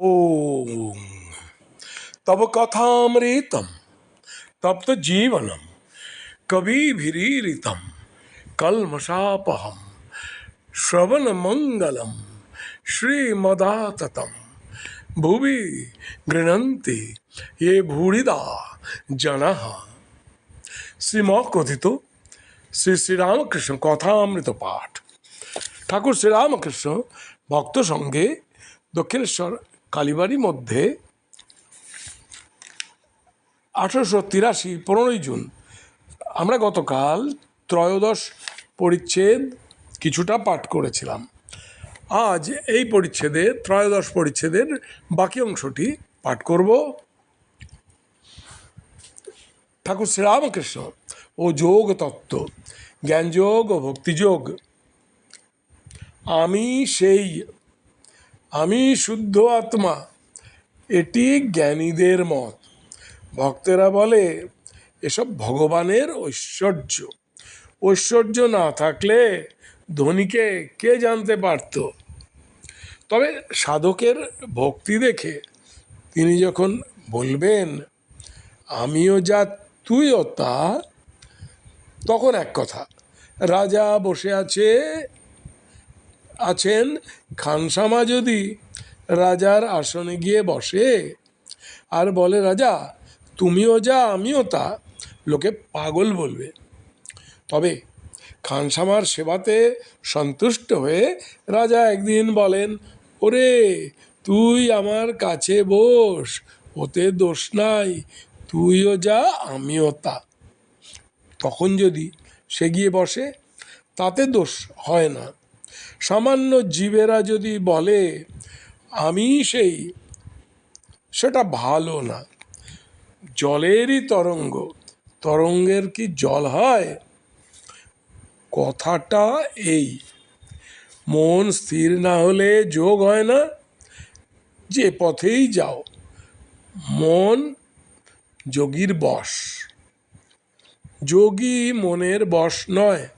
ॐ तव कथामृतं तप्तजीवनं कविभिरीरितं कल्मषापहं श्रवणमङ्गलं श्रीमदाततं भुवि गृह्णन्ति ये भूरिदा জনাহ শ্রীম কথিত শ্রী শ্রীরামকৃষ্ণ কথামৃত পাঠ ঠাকুর শ্রীরামকৃষ্ণ ভক্ত সঙ্গে দক্ষিণেশ্বর কালীবাড়ির মধ্যে আঠারোশো তিরাশি, পনেরোই জুন, আমরা গতকাল ত্রয়োদশ পরিচ্ছেদ কিছুটা পাঠ করেছিলাম। আজ এই পরিচ্ছেদে, ত্রয়োদশ পরিচ্ছেদের বাকি অংশটি পাঠ করব। ঠাকুর শ্রীরামকৃষ্ণ ও যোগ তত্ত্ব, জ্ঞানযোগ ও ভক্তিযোগ। আমি সেই আমি শুদ্ধ আত্মা, এটি জ্ঞানীদের মত। ভক্তেরা বলে, এসব ভগবানের ঐশ্বর্য। ঐশ্বর্য না থাকলে ধনীকে কে জানতে পারত? তবে সাধকের ভক্তি দেখে তিনি যখন বলবেন, আমিও যা তুইও তা, তখন এক কথা, রাজা বসে আছে আছেন খানসামা যদি রাজার আসনে গিয়ে বসে আর বলে, রাজা, তুমিও যা, আমিও তা, লোকে পাগল বলবে। তবে খানসামার সেবাতে সন্তুষ্ট হয়ে রাজা একদিন বলেন, ওরে, তুই আমার কাছে বস, ওতে দোষ নাই, তুইও যা, আমিও তা। তখন যদি সে গিয়ে বসে, তাতে দোষ হয় না। সামান্য জীবেরা যদি বলে, আমি সেই সেটা ভালো না। জলেরই তরঙ্গ। তরঙ্গের কি জল হয়? কথাটা এই। মন স্থির না হলে যোগ হয় না। যে পথেই যাও। মন যোগীর বশ। যোগী মনের বশ নয়।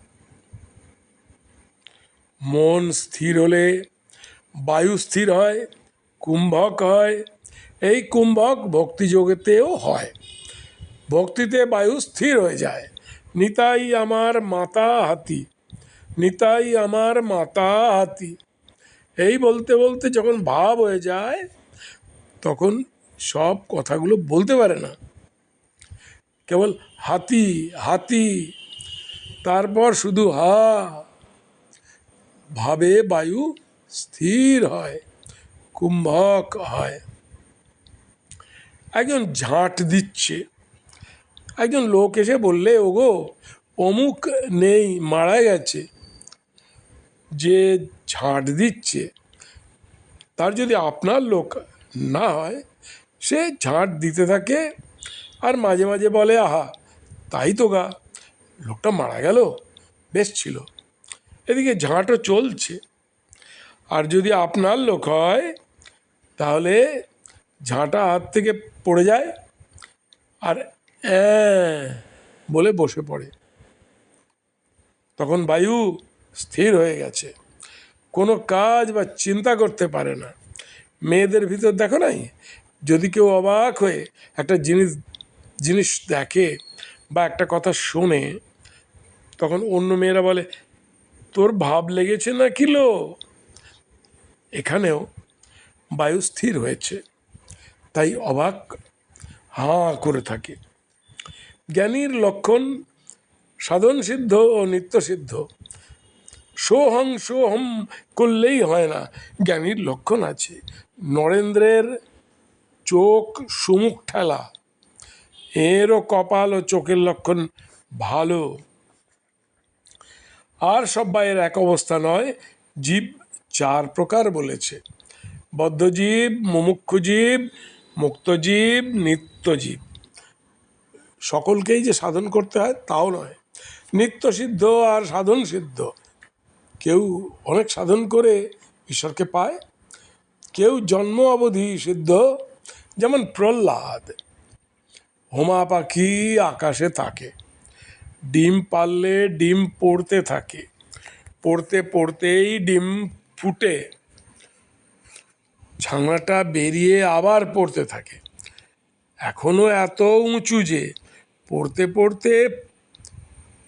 মন স্থির হলে বায়ু স্থির হয়, কুম্ভক হয়। এই কুম্ভক ভক্তিযোগেতেও হয়। ভক্তিতে বায়ু স্থির হয়ে যায়। নিতাই আমার মাতা হাতি, নিতাই আমার মাতা হাতি। এই বলতে বলতে যখন ভাব হয়ে যায়, তখন সব কথাগুলো বলতে পারে না। কেবল হাতি হাতি, তারপর শুধু হা ভাবে বায়ু স্থির হয়, কুম্ভক হয়। একজন ঝাঁট দিচ্ছে। একজন লোক এসে বললে, ওগো, অমুক নেই, মারা গেছে। যে ঝাঁট দিচ্ছে, তার যদি আপনার লোক না হয়, সে ঝাঁট দিতে থাকে আর মাঝে মাঝে বলে, আহা, তাই তো গা, লোকটা মারা গেল, বেশ ছিল। এদিকে ঝাঁটও চলছে। আর যদি আপনার লোক হয়, তাহলে ঝাঁটা হাত থেকে পড়ে যায় আর বলে বসে পড়ে। তখন বায়ু স্থির হয়ে গেছে। কোনো কাজ বা চিন্তা করতে পারে না। মেয়েদের ভিতর দেখো নাই? যদি কেউ অবাক হয়ে একটা জিনিস জিনিস দেখে বা একটা কথা শোনে, তখন অন্য মেয়েরা বলে তোর ভাব লেগেছে না কিলো এখানেও বায়ু স্থির হয়েছে, তাই অবাক হাঁ করে থাকে। জ্ঞানীর লক্ষণ সাধন সিদ্ধ ও নিত্য সিদ্ধ। সোহং সোহম করলেই হয় না। জ্ঞানীর লক্ষণ আছে, নরেন্দ্রের চোখ সুমুখ ঠেলা। এরও কপাল ও চোখের লক্ষণ ভালো। আর সব বাইয়ের এক অবস্থা নয়, জীব চার প্রকার বলেছে। বদ্ধজীব, মুমুক্ষুজীব, মুক্তজীব, নিত্যজীব। সকলকেই যে সাধন করতে হয়, তাও নয়। নিত্য সিদ্ধ আর সাধন সিদ্ধ। কেউ অনেক সাধন করে ঈশ্বরকে পায়, কেউ জন্ম অবধি সিদ্ধ, যেমন প্রহ্লাদ। হোমা পাখি আকাশে থাকে। ডিম পারলে ডিম পড়তে থাকে। পড়তে পড়তেই ডিম ফুটে। ছাংড়াটা বেরিয়ে আবার পড়তে থাকে। এখনও এত উঁচু যে পড়তে পড়তে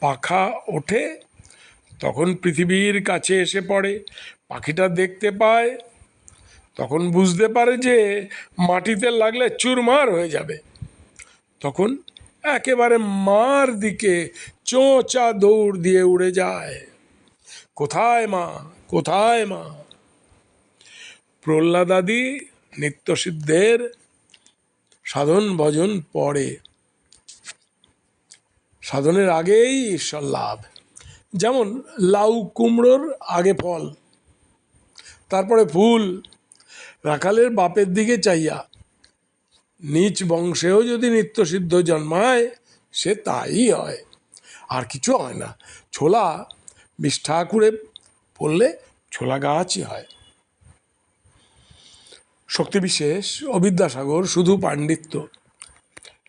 পাখা ওঠে, তখন পৃথিবীর কাছে এসে পড়ে। পাখিটা দেখতে পায়, তখন বুঝতে পারে যে মাটিতে লাগলে চুরমার হয়ে যাবে। তখন একেবারে মার দিকে চোঁচা দৌড় দিয়ে উড়ে যায়। কোথায় মা? কোথায় মা? প্রহ্লাদাদি, নিত্যসিদ্ধের সাধন ভজন পড়ে। সাধনের আগেই ঈশ্বর লাভ। যেমন লাউ কুমড়োর আগে ফল, তারপরে ফুল, রাখালের বাপের দিকে চাইয়া নিচ বংশেও যদি নিত্যসিদ্ধ জন্মায়, সে তাই হয়। আর কিছু হয় না। ছোলা বিষ ঠাকুরে পড়লে ছোলা গাছই হয়। শক্তি বিশেষ ও বিদ্যাসাগর শুধু পাণ্ডিত্য।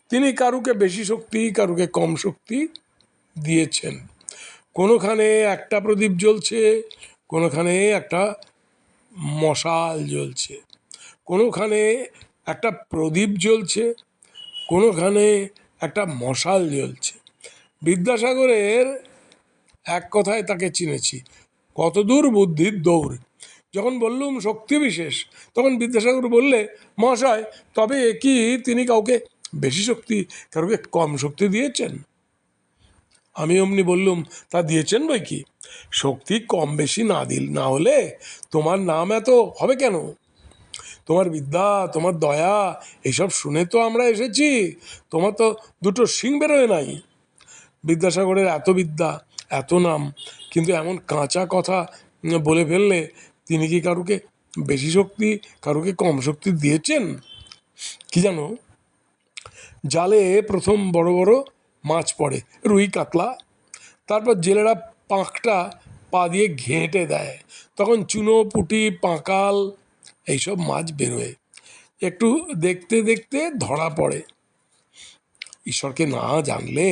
তিনি কারুকে বেশি শক্তি, কারুকে কম শক্তি দিয়েছেন। কোনোখানে একটা প্রদীপ জ্বলছে, কোনোখানে একটা মশাল জ্বলছে। কোনোখানে একটা প্রদীপ জ্বলছে, কোনোখানে একটা মশাল জ্বলছে। বিদ্যাসাগরের এক কথায় তাকে চিনেছি, কতদূর বুদ্ধির দৌড়। যখন বললুম শক্তি বিশেষ, তখন বিদ্যাসাগর বললে, মহাশয়, তবে কি তিনি কাউকে বেশি শক্তি, কাউকে কম শক্তি দিয়েছেন? আমি অমনি বললুম, তা দিয়েছেন বই কি শক্তি কম বেশি না দিল, না হলে তোমার নাম এত হবে কেন? তোমার বিদ্যা, তোমার দয়া এইসব শুনে তো আমরা এসেছি। তোমার তো দুটো সিং বেরোয় নাই। বিদ্যাসাগরের এত বিদ্যা, এত নাম, কিন্তু এমন কাঁচা কথা বলে ফেললে তিনি কি কারুকে বেশি শক্তি, কারুকে কম শক্তি দিয়েছেন? কি জানো? জালে প্রথম বড় বড় মাছ পড়ে, রুই, কাতলা। তারপর জেলেরা পাঁকটা পা দিয়ে ঘেঁটে দেয়। তখন চুনো, পুঁটি, পাঁকাল এইসব মাছ বেরোয়। একটু দেখতে দেখতে ধরা পড়ে। ঈশ্বরকে না জানলে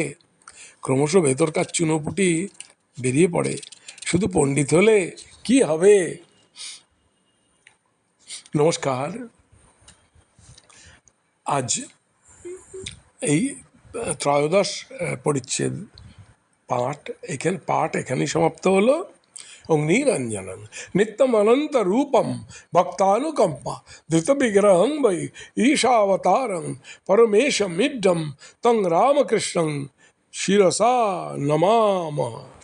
ক্রমশ ভেতরকার চুনোপুটি বেরিয়ে পড়ে। শুধু পণ্ডিত হলে কি হবে? নমস্কার। আজ এই, ত্রয়োদশ পরিচ্ছেদ পাঠ এখানে, পাঠ এখানেই সমাপ্ত হলো। अंगनीरंजनन नित्यम अनंत रूपम भक्तानुकंपा धृत विग्रहं वै ईशावतारं परमेशमिड्डं तं रामकृष्णं शिरसा नमामः।